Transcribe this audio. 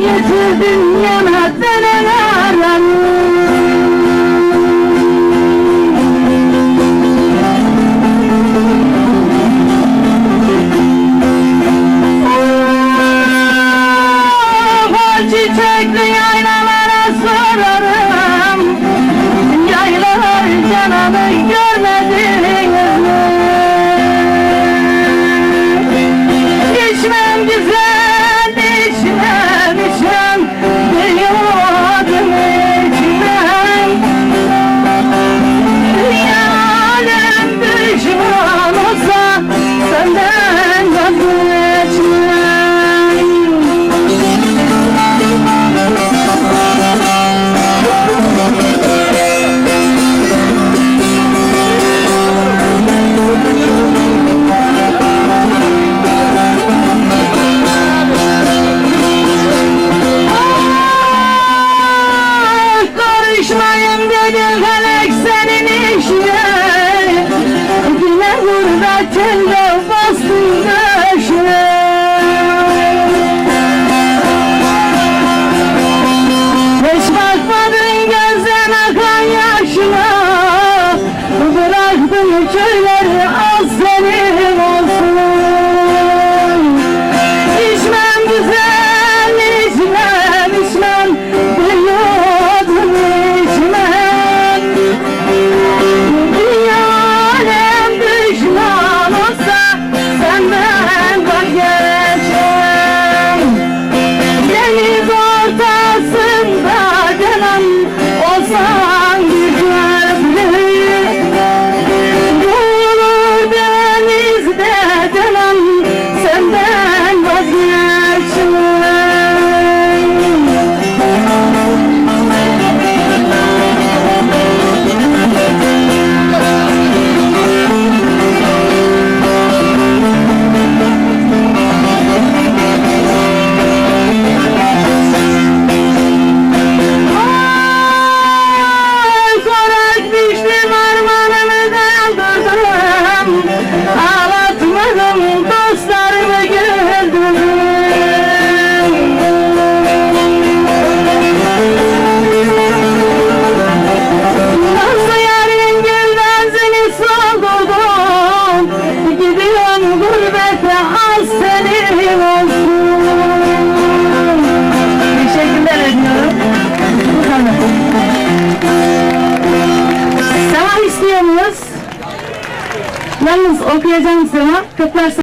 getirdin yana denelerden Oh, ah, tell you. Yalnız okuyacağım sana. Kırklar